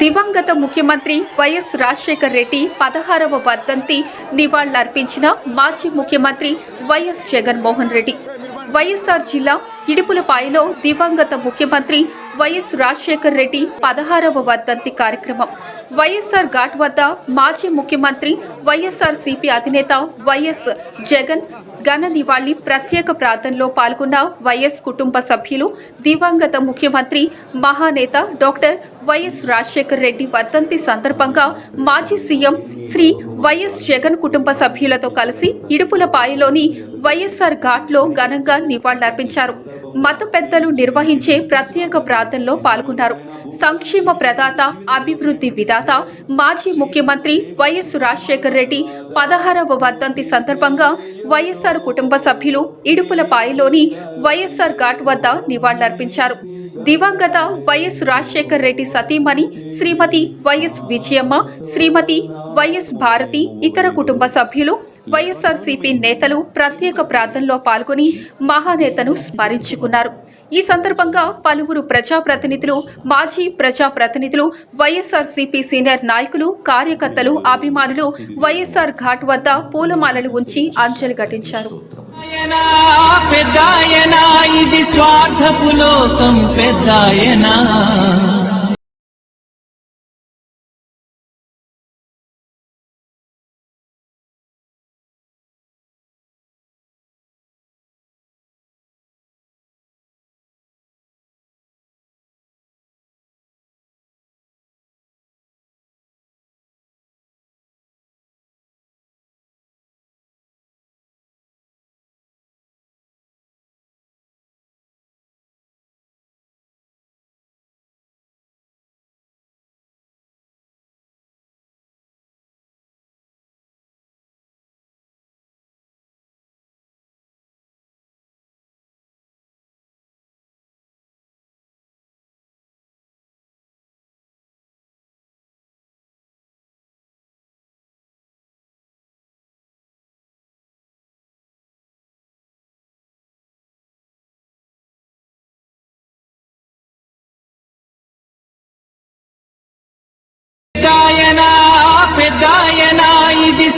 దివంగత ముఖ్యమంత్రి వైఎస్ రాజశేఖర్ రెడ్డి పదహారవ వర్ధంతి నివాళులర్పించిన మాజీ ముఖ్యమంత్రి వైఎస్ జగన్మోహన్ రెడ్డి. వైఎస్ఆర్ జిల్లా ఇడుపులపాయలో దివంగత ముఖ్యమంత్రి వైఎస్ రాజశేఖర్ రెడ్డి పదహారవ వర్ధంతి కార్యక్రమం. వైఎస్ఆర్ ఘాట్ వద్ద మాజీ ముఖ్యమంత్రి వైఎస్ఆర్ సిపి అధినేత వైఎస్ జగన్ ఘన నివాళి ప్రత్యేక ప్రార్థనలో పాల్గొన్న వైఎస్ కుటుంబ సభ్యులు దివంగత ముఖ్యమంత్రి మహానేత డాక్టర్ వైఎస్ రాజశేఖర్ రెడ్డి వర్ధంతి సందర్భంగా మాజీ సీఎం శ్రీ వైఎస్ జగన్ కుటుంబ సభ్యులతో కలిసి ఇడుపులపాయలోని వైఎస్ఆర్ ఘాట్లో ఘనంగా నివాళులర్పించారు. మత పెద్దలు నిర్వహించే ప్రత్యేక ప్రార్థనలో పాల్గొన్నారు. సంక్షేమ ప్రదాత అభివృద్ధి విధాత మాజీ ముఖ్యమంత్రి వైఎస్ రాజశేఖర్ రెడ్డి పదహారవ వర్ధంతి సందర్భంగా వైఎస్ఆర్ కుటుంబ సభ్యులు ఇడుపులపాయలోని వైఎస్ఆర్ ఘాట్ వద్ద నివాళులర్పించారు. దివంగత వైఎస్ రాజశేఖర్ రెడ్డి సతీమణి శ్రీమతి వైఎస్ విజయమ్మ శ్రీమతి వైఎస్ భారతి ఇతర కుటుంబ సభ్యులు వైఎస్ఆర్సీపీ నేతలు ప్రత్యేక ప్రార్థనలో పాల్గొని మహానేతను స్మరించుకున్నారు. ఈ సందర్భంగా పలువురు ప్రజాప్రతినిధులు మాజీ ప్రజాప్రతినిధులు వైఎస్ఆర్సీపీ సీనియర్ నాయకులు కార్యకర్తలు అభిమానులు వైఎస్ఆర్ ఘాట్ వద్ద పూలమాలలు ఉంచి అంజలి ఘటించారు. స్వార్థపు లోకం పెద్దాయనా.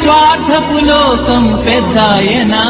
స్వార్థపు లోకం పెద్దాయనా.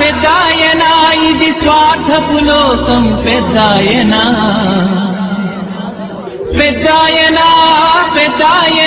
పెద్దాయనా ఇది స్వార్థపు లోకం పెద్దాయనా పెద్దాయనా పెద్దాయనా